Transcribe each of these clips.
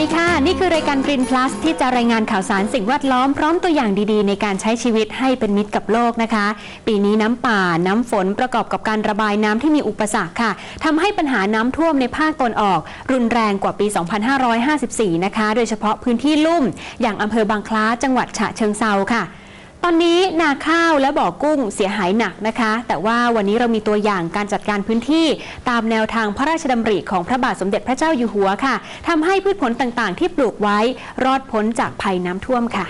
ดีค่ะ นี่คือรายการ Green Plus ที่จะรายงานข่าวสารสิ่งแวดล้อมพร้อมตัวอย่างดีๆ ในการใช้ชีวิตให้เป็นมิตรกับโลกนะคะ ปีนี้น้ำป่า น้ำฝนประกอบกับการระบายน้ำที่มีอุปสรรคค่ะทำให้ปัญหาน้ำท่วมในภาคตะวันออก รุนแรงกว่าปี 2554 นะคะ โดยเฉพาะพื้นที่ลุ่ม อย่างอำเภอบางคล้าจังหวัดฉะเชิงเซาค่ะ ตอนนี้นาข้าวและบ่อกุ้งเสียหายหนักนะคะ แต่ว่าวันนี้เรามีตัวอย่างการจัดการพื้นที่ ตามแนวทางพระราชดำริของพระบาทสมเด็จพระเจ้าอยู่หัวค่ะทำให้พืชผลต่างๆ ที่ปลูกไว้รอดพ้นจากภัยน้ำท่วมค่ะ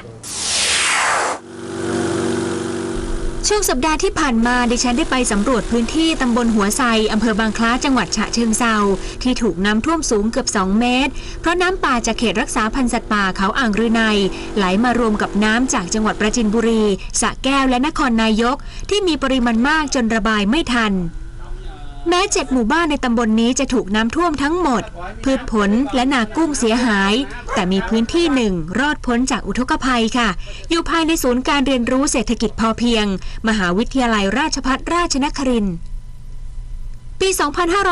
ช่วงสัปดาห์ที่ผ่านมาดิฉันได้ไปสำรวจพื้นที่ตำบลหัวไซอำเภอบางคล้าจังหวัดฉะเชิงเซาที่ถูกน้ำท่วมสูงเกือบ 2 เมตร เพราะน้ำป่าจากเขตรักษาพันธุ์สัตว์ป่าเขาอ่างรืนัยไหลมารวมกับน้ำจากจังหวัดประจินบุรีสระแก้วและนครนายก ที่มีปริมาณมากจนระบายไม่ทันแม้เจ็ดหมู่บ้านในตำบลนนี้จะถูกน้ำท่วมทั้งหมด พืชผลและนากุ้งเสียหาย แต่มีพื้นที่หนึ่งรอดพ้นจากอุทกภัยค่ะ อยู่ภายในศูนย์การเรียนรู้เศรษฐกิจพอเพียง มหาวิทยาลัยราชภัฏราชนครินทร์ปี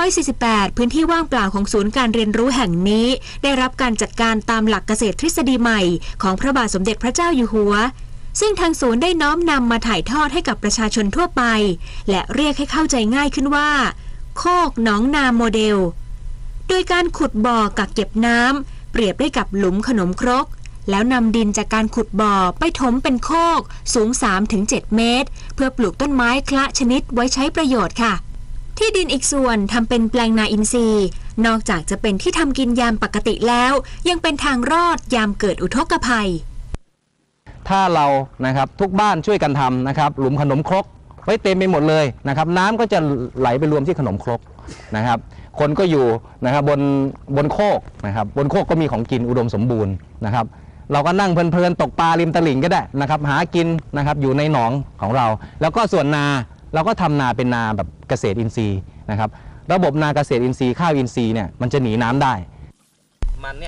2548 พื้นที่ว่างเปล่าของศูนย์การเรียนรู้แห่งนี้ ได้รับการจัดการตามหลักเกษตรทฤษฎีใหม่ ของพระบาทสมเด็จพระเจ้าอยู่หัว ซึ่งทางศูนย์ได้น้อมนำมาถ่ายทอดให้กับประชาชนทั่วไป และเรียกให้เข้าใจง่ายขึ้นว่า โคกหนองนาโมเดล โดยการขุดบ่อกักเก็บน้ำ เปรียบได้กับหลุมขนมครก แล้วนำดินจากการขุดบ่อไปถมเป็นโคก สูง 3-7 เมตร เพื่อปลูกต้นไม้คละชนิดไว้ใช้ประโยชน์ค่ะ ที่ดินอีกส่วนทำเป็นแปลงนาอินทรีย์ นอกจากจะเป็นที่ทำกินยามปกติแล้ว ยังเป็นทางรอดยามเกิดอุทกภัย ถ้าเรานะครับทุกบ้านช่วยกันทำนะครับหลุมขนมครกไว้เต็มไปหมดเลยนะครับน้ำก็จะไหลไปรวมที่ขนมครก นะครับ คนก็อยู่นะครับบนบนโคกนะครับบนโคกก็มีของกินอุดมสมบูรณ์นะครับเราก็นั่งเพลินๆตกปลาริมตลิ่งก็ได้นะครับหากินนะครับอยู่ในหนองของเรา แล้วก็ส่วนนาเราก็ทำนาเป็นนาแบบเกษตรอินทรีย์นะครับระบบนาเกษตรอินทรีย์ข้าวอินทรีย์เนี่ยมันจะหนีน้ำได้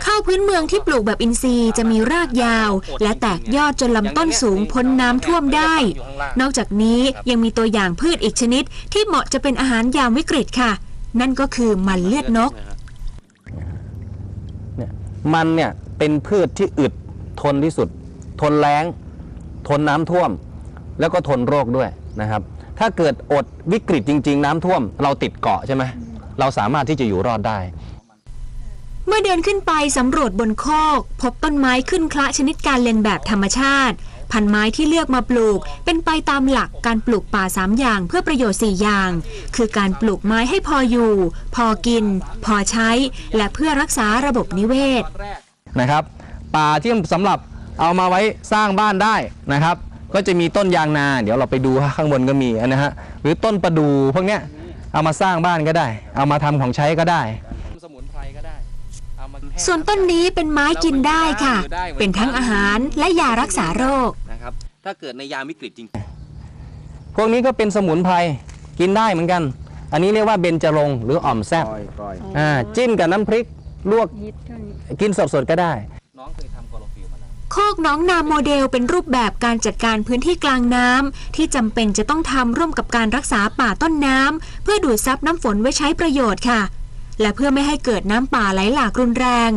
ข้าวพื้นเมืองที่ปลูกแบบอินทรีย์จะมีรากยาว และแตกยอดจนลำต้นสูงพ้นน้ำท่วมได้ นอกจากนี้ยังมีตัวอย่างพืชอีกชนิด ที่เหมาะจะเป็นอาหารยามวิกฤตค่ะ นั่นก็คือมันเลือดนก เนี่ยมันเนี่ยเป็นพืชที่อึดทนที่สุด ทนแล้งทนน้ำท่วม แล้วก็ทนโรคด้วยนะครับ ถ้าเกิดอดวิกฤตจริง ๆ น้ำท่วม เราติดเกาะใช่ไหมเราสามารถที่จะอยู่รอดได้ เมื่อเดินขึ้นไปสำรวจบนคอกพบต้นไม้ขึ้นคละชนิดการเรียนแบบธรรมชาติ พันไม้ที่เลือกมาปลูก เป็นไปตามหลักการปลูกป่า 3 อย่างเพื่อประโยชน์ 4 อย่าง คือการปลูกไม้ให้พออยู่ พอกิน พอใช้ และเพื่อรักษาระบบนิเวศนะครับ ป่าที่สำหรับเอามาไว้สร้างบ้านได้นะครับ ก็จะมีต้นยางนา เดี๋ยวเราไปดูข้างบนก็มีนะฮะหรือต้นประดูพวกเนี้ยเอามาสร้างบ้านก็ได้ เอามาทำของใช้ก็ได้ ส่วนต้นนี้เป็นไม้กินได้ค่ะ เป็นทั้งอาหารและยารักษาโรคนะครับ ถ้าเกิดในยามวิกฤตจริง พวกนี้ก็เป็นสมุนไพรกินได้เหมือนกัน อันนี้เรียกว่าเบญจรงค์หรืออ่อมแซบอ่าจิ้มกับน้ำพริกลวกกินสดๆก็ได้ น้องเคยทำกอลฟิลมาแล้วโคกหน้องนาโมเดลเป็นรูปแบบการจัดการพื้นที่กลางน้ำที่จำเป็นจะต้องทำร่วมกับการรักษาป่าต้นน้ำเพื่อดูดซับน้ำฝนไว้ใช้ประโยชน์ค่ะ และเพื่อไม่ให้เกิดน้ำป่าไหลหลากรุนแรง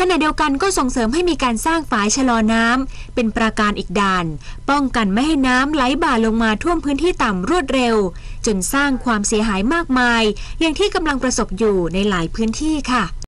ขณะเดียวกันก็ส่งเสริมให้มีการสร้างฝายชะลอน้ำเป็นประการอีกด่าน ป้องกันไม่ให้น้ำไหลบ่าลงมาท่วมพื้นที่ต่ำรวดเร็ว จนสร้างความเสียหายมากมาย อย่างที่กำลังประสบอยู่ในหลายพื้นที่ค่ะ